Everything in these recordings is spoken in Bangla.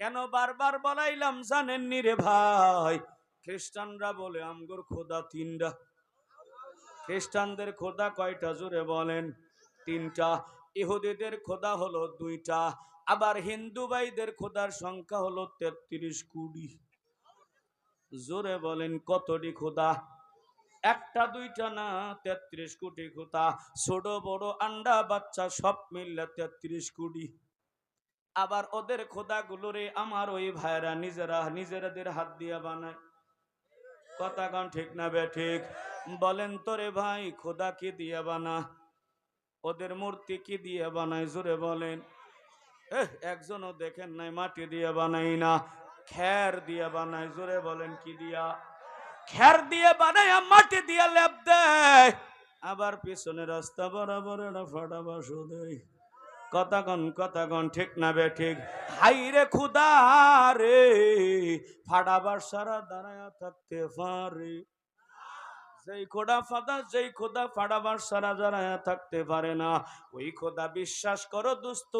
কেন বারবার বলাইলাম জানেননি রে ভাই? খ্রিস্টানরা বলে, আমগোর খোদা তিনটা। খ্রিস্টানদের খোদা কয়টা? জোরে বলেন, তিনটা। ইহুদিদের খোদা হলো দুইটা, আবার হিন্দু ভাইদের খোদার সংখ্যা হলো তেত্রিশ কোটি জোরে বলেন, কতটি খোদা? একটা, দুইটা না, তেত্রিশ কোটি খোদা। ছোট, বড়, আন্ডা, বাচ্চা, সব মিললে তেত্রিশ কোটি আবার ওদের খোদাগুলোরে আমার ওই ভাইরা নিজেরা নিজেরাদের হাত দিয়ে বানায়। কথা কন ঠিক না বে ঠিক? বলেন তো রে ভাই, খোদা কি দিয়ে বানা? ওদের মূর্তি কি দিয়ে বানায়? জোরে বলেন। একজনও দেখেন নাই, মাটি দিয়ে বানাই না খ্যার দিয়ে বানায়। জোরে বলেন কি দিয়া? খ্যার দিয়ে বানায় মাটি দিয়ে লেপ দেয়। আবার পিছনে রাস্তা বরাবর বাসও দেয়। কথাগণ কথাগণ ঠিক না বে ঠিক? হাই রে খুদা রে ফাড়াবার সারা দাঁড়ায় থাকতে পারে। যেই খোদা ফাদা, যেই খোদা ফাড়াবার সারা দাঁড়ায় থাকতে পারে না। ওই খোদা বিশ্বাস করো দোস্ত,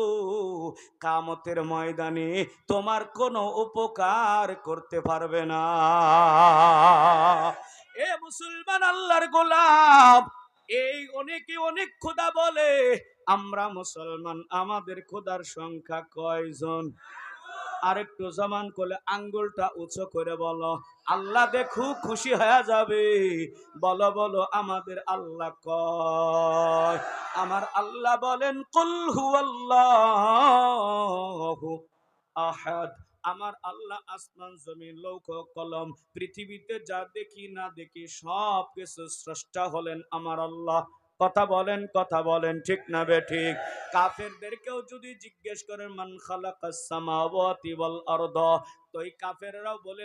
কামতের ময়দানে তোমার কোনো উপকার করতে পারবে না। এ মুসলমান আল্লাহর গোলাপ এই অনেকে অনেক খোদা বলে আমরা মুসলমান, আমাদের খোদার সংখ্যা কয়জন? আরেকটু জমান করলে আঙ্গুলটা উঁচু করে বলো, আল্লাহ দেখু খুশি হয়ে যাবে। বলো বলো, আমাদের আল্লাহ কয়? আমার আল্লাহ বলেন, কুল হুয়াল্লাহু আহাদ। আমার আল্লাহ আসমান, জমিন, লৌক, কলম, পৃথিবীতে যা দেখি না দেখি সব কিছু স্রষ্টা হলেন আমার আল্লাহ। কথা বলেন কথা বলেন, ঠিক না বে ঠিক? কাফেরদেরকেও যদি জিজ্ঞেস করেন, মান খালাকাস সামাওয়াতি ওয়াল আরদ এই কাফেররাও বলে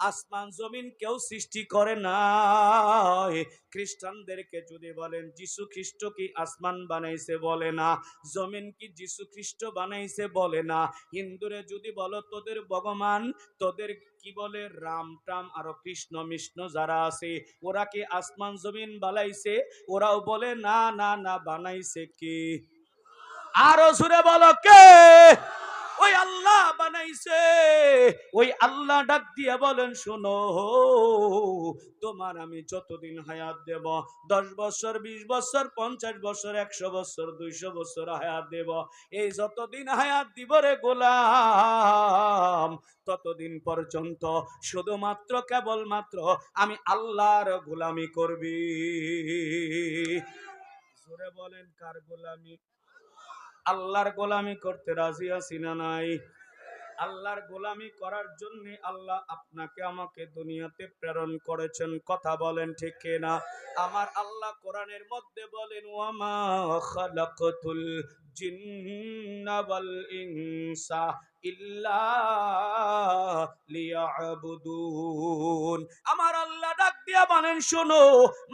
আসমান জমিন কেউ সৃষ্টি করে নাই। খ্রিস্টানদেরকে যদি বলেন, যিশু খ্রিস্ট কি আসমান বানাইছে? বলে না। জমিন কি যিশু খ্রিস্ট বানাইছে? বলে না। হিন্দুরে যদি বলো, তোদের ভগবান, তোদের কি বলে, রাম টাম আরও কৃষ্ণ মিষ্ণ যারা আছে, ওরা কি আসমান জমিন বানাইছে? ওরাও বলে, না না না, বানাইছে কি? আরও সুরে বলো, কে? ওই আল্লাহ বানাইছে। ওই আল্লাহ ডাক দিয়ে বলেন, শোনো, তোমার আমি যতদিন হায়াত দেব, দশ বছর, বিশ বছর, পঞ্চাশ বছর, একশো বছর, দুইশো বছর হায়াত দেব। এই যতদিন হায়াত দিব রে গোলাম, ততদিন পর্যন্ত শুধুমাত্র, কেবলমাত্র আমি আল্লাহর গোলামি করবি। বলেন, কার গোলামি? আল্লাহর গোলামি করতে রাজি আছি না নাই? আল্লাহর গোলামি করার জন্য আল্লাহ আপনাকে আমাকে দুনিয়াতে প্রেরণ করেছেন। কথা বলেন ঠিক না আমার আল্লাহ কোরআনের মধ্যে বলেন, ওয়ামা খালাকাতুল জিন্না ওয়াল ইনসা। আমার আল্লাহ ডাক দিয়া শোনো,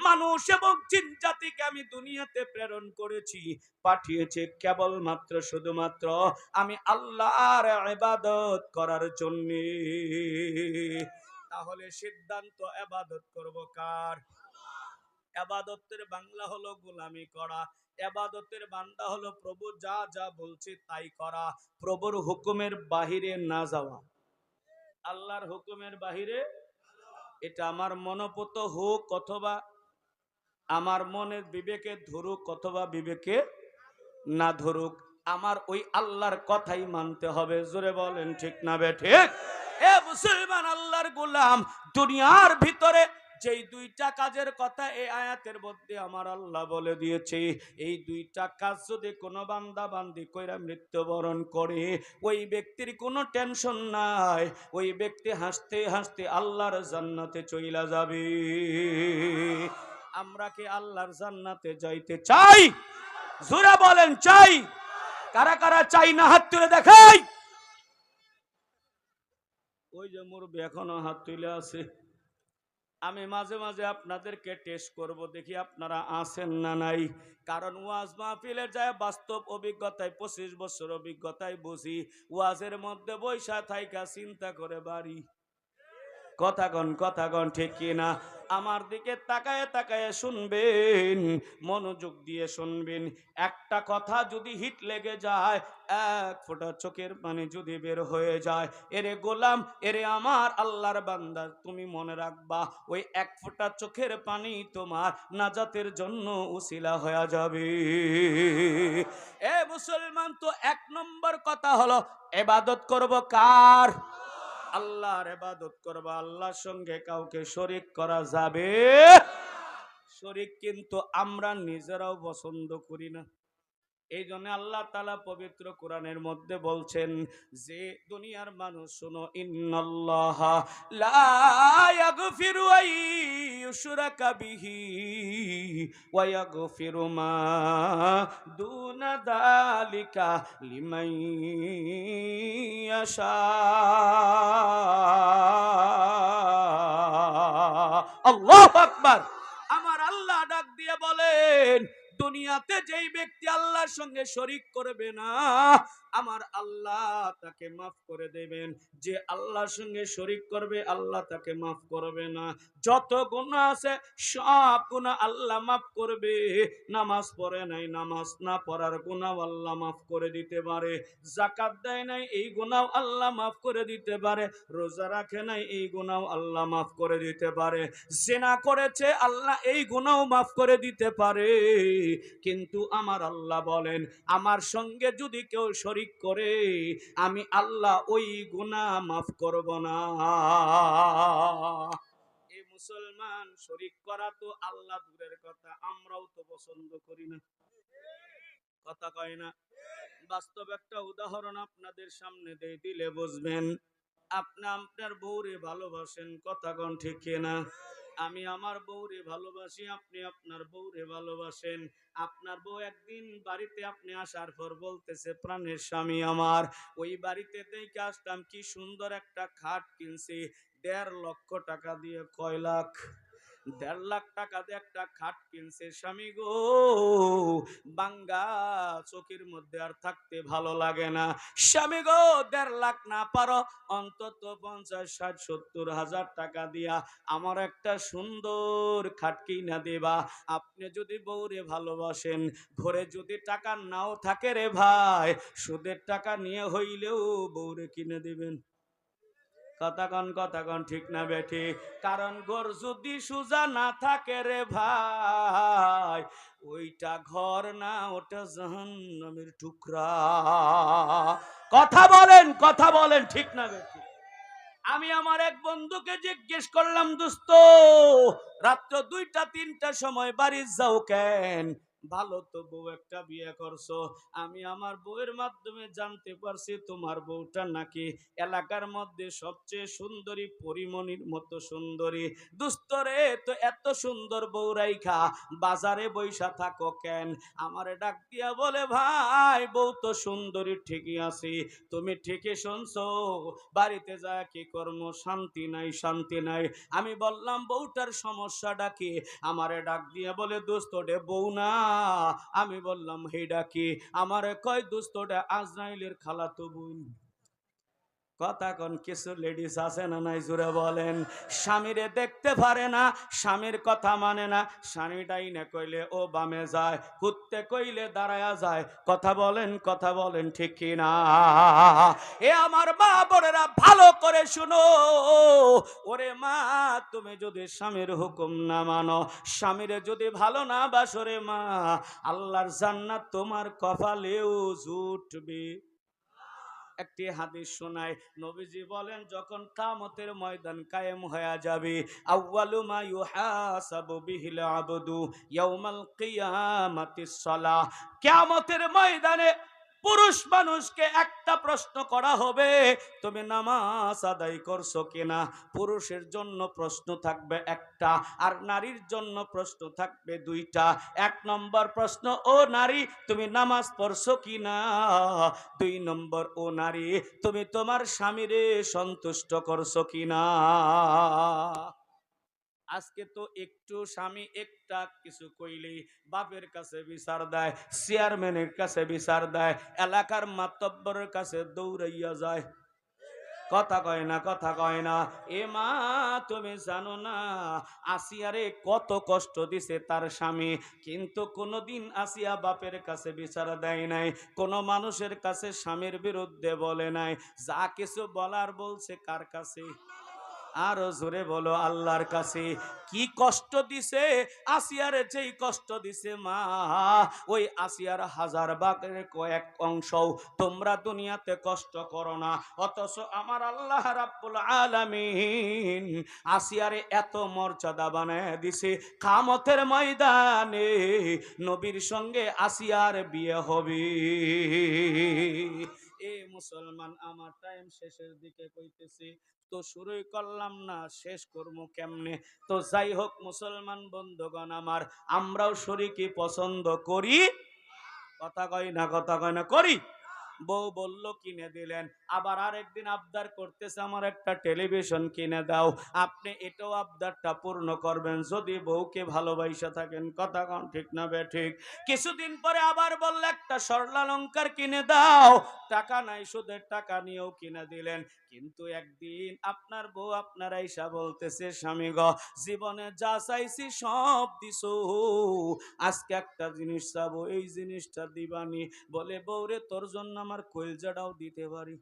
মানুষ এবং জাতিকে আমি দুনিয়াতে প্রেরণ করেছি, পাঠিয়েছে কেবলমাত্র, শুধুমাত্র আমি আল্লাহর ইবাদত করার জন্য। তাহলে সিদ্ধান্ত ইবাদত করব কার? এবাদতের বাংলা হলো গোলামি করা। এবাদতের বান্দা হলো প্রভু, যা যা বলছে তাই করা। প্রভুর হুকুমের বাহিরে না যাওয়া। আল্লাহর হুকুমের বাহিরে এটা আমার মনোপত হোক অথবা আমার মনের বিবেকে ধরুক অথবা বিবেকে না ধরুক, আমার ওই আল্লাহর কথাই মানতে হবে। জোরে বলেন, ঠিক না বে, ঠিক? এ মুসলমান আল্লাহর গোলাম, দুনিয়ার ভিতরে যেই দুইটা কাজের কথা এই আয়াতের মধ্যে আমার আল্লাহ বলে দিয়েছে, এই দুইটা কাজ যদি কোনো বান্দা বান্দি কইরা মৃত্যুবরণ করে, ওই ব্যক্তির কোনো টেনশন নাই, ওই ব্যক্তি হাসতে হাসতে আল্লাহর জান্নাতে চইলা যাবে। আমরা কি আল্লাহর জান্নাতে যাইতে চাই? জোরা বলেন, চাই। কারা কারা চাই না হাত তুলে দেখাই? ওই যে মুরব্বী এখনও হাত তুলে আছে। আমি মাঝে মাঝে আপনাদেরকে টেস্ট করব, দেখি আপনারা আছেন না নাই। কারণ ওয়াজ মাহফিলের যায় বাস্তব অভিজ্ঞতায়, পঁচিশ বছর অভিজ্ঞতায় বুঝি। ওয়াজের মধ্যে বৈশা থাইকা চিন্তা করে বাড়ি। কথা কন কথা কন ঠিক কিনা? আমার দিকে তাকায় তাকায় শুনবেন, মনোযোগ দিয়ে শুনবেন। একটা কথা যদি হিট লেগে যায়, এক ফোঁটা চোখের পানি যদি বের হয়ে যায়, এরে গোলাম, এরে আমার আল্লাহর বান্দা, তুমি মনে রাখবা, ওই এক ফোঁটা চোখের পানি তোমার নাজাতের জন্য উসিলা হয়ে যাবে। এ মুসলমান, তো এক নম্বর কথা হলো, এবাদত করব কার? আল্লাহর এবাদত করবা, আল্লাহর সঙ্গে কাউকে শরিক করা যাবে? শরিক কিন্তু আমরা নিজেরাও পছন্দ করি না। এই জন্য আল্লাহ তালা পবিত্র কোরআনের মধ্যে বলছেন, যে দুনিয়ার মানুষ শোনো, ইন্নল্লাহ বিহি ওয়া ইয়াগফিরু মা দুনা যালিকা লিমান ইয়াশা আল্লাহু আকবার আমার আল্লাহ ডাক দিয়ে বলেন, দুনিয়াতে যেই ব্যক্তি আল্লাহর সঙ্গে শরিক করবে না আমার আল্লাহ তাকে মাফ করে দেবেন। যে আল্লাহর সঙ্গে শরিক করবে, আল্লাহ তাকে মাফ করবে না। যত গুনাহ আছে, সব গুনাহ আল্লাহ মাফ করবে। নামাজ পড়ে নাই, নামাজ না পড়ার গুনাহ আল্লাহ মাফ করে দিতে পারে। জাকাত দেয় নাই, এই গুনাহ আল্লাহ মাফ করে দিতে পারে। রোজা রাখে নাই, এই গুনাহ আল্লাহ মাফ করে দিতে পারে। জেনা করেছে, আল্লাহ এই গুনাহ মাফ করে দিতে পারে। কিন্তু আমার আল্লাহ বলেন, আমার সঙ্গে যদি কেউ শরিক করে, আমি আল্লাহ ওই গুনাহ মাফ করব না। এই মুসলমান, শরিক করা তো আল্লাহ দূরের কথা, আমরাও তো পছন্দ করি না। কথা কয় না? বাস্তব একটা উদাহরণ আপনাদের সামনে দিয়ে দিলে বুঝবেন আপনি আপনার বউরে ভালোবাসেন, কথা কন ঠিক না আমি আমার বউরে ভালোবাসি, আপনি আপনার বউরে ভালোবাসেন। আপনার বউ একদিন বাড়িতে আপনি আসার পর বলতেছে, প্রাণের স্বামী আমার। ওই বাড়িতে দেখে আসতাম, কি সুন্দর একটা খাট কিনছি, দেড় লক্ষ টাকা দিয়ে কয় লাখ। দেড় লাখ টাকা দিয়ে একটা খাট কিনছে স্বামী গো। বাঙ্গা চোখের মধ্যে আর থাকতে ভালো লাগে না। স্বামী গো, দেড় লাখ না পারো, অন্তত পঞ্চাশ, ষাট, সত্তর হাজার টাকা দিয়া আমার একটা সুন্দর খাট কিনা দেবা। আপনি যদি বউরে ভালোবাসেন, ঘরে যদি টাকা নাও থাকে রে ভাই, সুদের টাকা নিয়ে হইলেও বউরে কিনে দিবেন। কথা কন কথা কন ঠিক না বেঠি? কারণ ঘর যদি সুজা না থাকে রে ভাই, ওইটা ঘর না, ওটা জাহান্নামের টুকরা। কথা বলেন কথা বলেন, ঠিক না বেঠি? আমি আমার এক বন্ধুকে জিজ্ঞেস করলাম, দোস্ত, রাত্র দুইটা, তিনটা সময় বাড়ি যাও কেন? ভালো তো বউ একটা বিয়ে করছ। আমি আমার বউয়ের মাধ্যমে জানতে পারছি তোমার বউটা নাকি এলাকার মধ্যে সবচেয়ে সুন্দরী, পরিমণির মতো সুন্দরী। দুস্তরে তো এত সুন্দর বউ রাইখা, বাজারে বৈশা থাকো কেন? আমারে ডাক দিয়া বলে, ভাই, বউ তো সুন্দরী, ঠিকই আছি। তুমি ঠিকই শুনছো? বাড়িতে যা কি কর্ম? শান্তি নাই শান্তি নাই। আমি বললাম, বউটার সমস্যাটা কি? আমারে ডাক দিয়ে বলে দোস্ত বউ না আমি বললাম হেডা কি আমার কয় দোস্তটা আজরাইলের খালাতো বোন? কথা কোন কিছু লেডিস আছে না নাই? জুড়ে বলেন। স্বামীরে দেখতে পারে না, স্বামীর কথা মানে না। স্বামীটাই না কইলে ও বামে যায় হুত্তে কইলে দাঁড়ায়া যায়। কথা বলেন কথা বলেন, ঠিক কি না? এ আমার মা বোনেরা, ভালো করে শুনো। ওরে মা, তুমি যদি স্বামীর হুকুম না মানো, স্বামীরে যদি ভালো না বাসরে মা, আল্লাহর জান্নাত তোমার কপালেও জুটবে। একটি হাদিস শোনায়, নবীজি বলেন, যখন কামতের ময়দান কায়েম হয়ে যাবে, আউয়ালু মা ইউহাসাবু বিহিল আবদু ইয়াউমাল কিয়ামাতিস সালাহ। কিয়ামতের ময়দানে পুরুষ মানুষকে একটা প্রশ্ন করা হবে, তুমি নামাজ আদায় করছ কিনা? পুরুষের জন্য প্রশ্ন থাকবে একটা, আর নারীর জন্য প্রশ্ন থাকবে দুইটা। এক নম্বর প্রশ্ন, ও নারী, তুমি নামাজ পড়ছো কিনা? দুই নম্বর, ও নারী, তুমি তোমার স্বামীরে সন্তুষ্ট করছ কিনা? আজকে তো একটু স্বামী একটা কিছু কইলেই বাপের কাছে বিচার দেয়, চেয়ারম্যানের কাছে বিচার দেয়, এলাকার মাতব্বরের কাছে দৌড়াইয়া যায়। কথা কয় না, কথা কয় না, এ মা, তুমি জানো না, আসিয়ারে কত কষ্ট দিছে তার স্বামী, কিন্তু কোনোদিন আসিয়া বাপের কাছে বিচার দেয় নাই, কোনো মানুষের কাছে স্বামীর বিরুদ্ধে বলে নাই, যা কিছু বলার বলছে কার কাছে? আরও জোরে বলো আল্লাহর কাছে, কি কষ্ট দিছে? আসিয়ার যেই কষ্ট দিছে মা, ওই আসিয়ার হাজার বাগের কয়েক অংশ তোমরা দুনিয়াতে কষ্ট করো না। অথচ আমার আল্লাহ রাব্বুল আলামিন আসিয়ারে এত মর্যাদা বানায় দিছে। কামতের ময়দানে নবীর সঙ্গে আসিয়ার বিয়ে হবে। এ মুসলমান, আমার টাইম শেষের দিকে কইতেছি তো শুরুই করলাম না, শেষ করব কেমনে? তো যাই হোক, মুসলমান বন্ধুগণ আমার, আমরাও শরীকে পছন্দ করি। কথা কয় না, কথা কয় না, করি। বউ বলল, কিনে দিলেন। আবার আরেকদিন আবদার করতেছে, আমার একটা টেলিভিশন কিনে দাও। আপনি এটাও আবদারটা পূর্ণ করবেন, যদি বউকে ভালোবাসা থাকেন। কথা কন, ঠিক না বে, ঠিক? কিছুদিন পরে আবার বলল, একটা স্বর্ণালঙ্কার কিনে দাও। টাকা নাই, সুদের টাকা নিয়েও কিনে দিলেন। কিন্তু একদিন আপনার বউ আপনার আইসা বলতেছে, স্বামী গ, জীবনে যা চাইছি সব দিছো। আজকে একটা জিনিস চাবো, এই জিনিসটা দিবানি। বলে, বউরে, তোর জন্য আমার কলজাটাও দিতে পারি।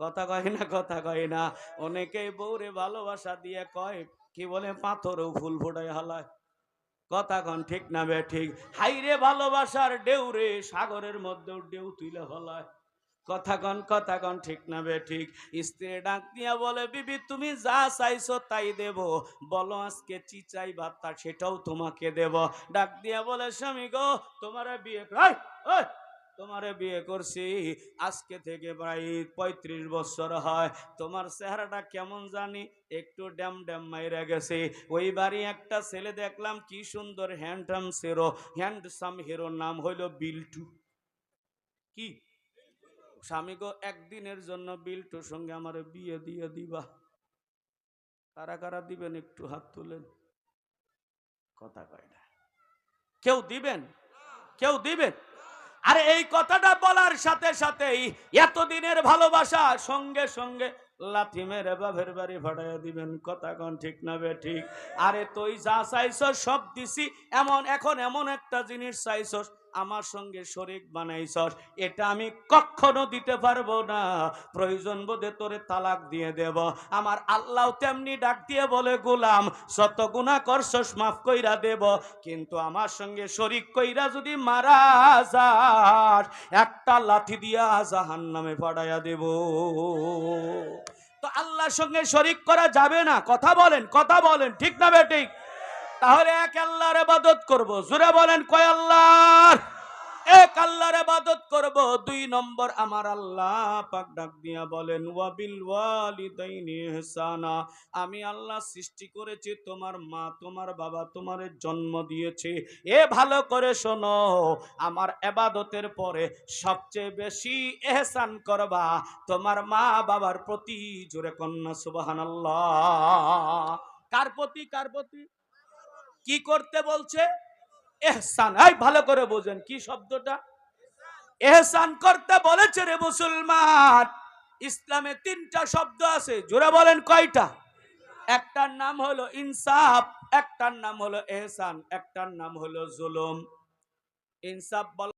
কথা কয় না, কথা কয় না। অনেকেই বউরে ভালোবাসা দিয়ে কয়, কি বলে, পাথরও ফুল ফোটায় হালায়। কথা কন, ঠিক না বে, ঠিক। হাইরে ভালোবাসার ডেউরে, সাগরের মধ্যেও ডেউ তুলে হলায় কথা কন কথা কন, ঠিক না বে, ঠিক। স্ত্রী ডাক দিয়া বলে, বিবি, তুমি যা চাইছো তাই দেব। বলো আজকে চিচাই ভাতটা, সেটাও তোমাকে দেব। ডাক দিয়া বলে, স্বামী গো, তোমার বিয়ে তোমারে বিয়ে করছি, আজকে থেকে প্রায় পঁয়ত্রিশ বছর হয়। তোমার চেহারাটা কেমন জানি? একটু ড্যাম ড্যাম মাইরা গেছে। ওই বাড়ি একটা ছেলে দেখলাম, কি সুন্দর হ্যান্ডসাম হিরো হ্যান্ডসাম হিরোর নাম হইল বিল্টু। কি? স্বামী গো, একদিনের জন্য বিল্টুর সঙ্গে আমার বিয়ে দিয়ে দিবা। কারা কারা দিবেন একটু হাত তুলেন। কথা কয় না। কেউ দিবেন? কেউ দিবেন? আরে এই কথাটা বলার সাথে সাথেই এতদিনের ভালোবাসা সঙ্গে সঙ্গে লাথি মেরে বাপের বাড়ি ভাড়াইয়া দিবেন। কথা কন ঠিক না বে ঠিক? আরে তুই যা চাইছ সব দিছি, এমন, এখন এমন একটা জিনিস চাইছস আমার সঙ্গে শরিক বানাইছস, এটা আমি কখনো দিতে পারব না। প্রয়োজন বোধে তোরে তালাক দিয়ে দেব। আমার আল্লাহ তেমনি ডাক দিয়ে বলে, গোলাম, শত গুণা করছস, মাফ কইরা দেব। কিন্তু আমার সঙ্গে শরিক কইরা যদি মারা যাস, একটা লাঠি দিয়া জাহান নামে পাঠাইয়া দেব। তো আল্লাহর সঙ্গে শরিক করা যাবে না। কথা বলেন কথা বলেন, ঠিক না বে ঠিক? তাহলে এক আল্লাহর ইবাদত করব। জোরে বলেন, কয় আল্লাহর? এক আল্লাহর ইবাদত করব। দুই নম্বর, আমার আল্লাহ পাক ডাক দিয়া বলেন, ওয়াবিল ওয়ালিদাইনি ইহসানা। আমি আল্লাহ সৃষ্টি করেছি, তোমার মা, তোমার বাবা তোমার জন্ম দিয়েছে। এ ভালো করে শোনো, আমার এবাদতের পরে সবচেয়ে বেশি এহসান করবা তোমার মা বাবার প্রতি। জোরে কন্যা, সুবহানাল্লাহ। কার প্রতি কার প্রতি? কি করতে বলছে? এহসান। এই, ভালো করে বোঝেন, কি শব্দটা? এহসান করতে বলেছে রে মুসলমান। ইসলামে তিনটা শব্দ আছে, জোরে বলেন কয়টা? একটার নাম হলো ইনসাফ, একটার নাম হলো এহসান, একটার নাম হলো জুলুম। ইনসাফ বলা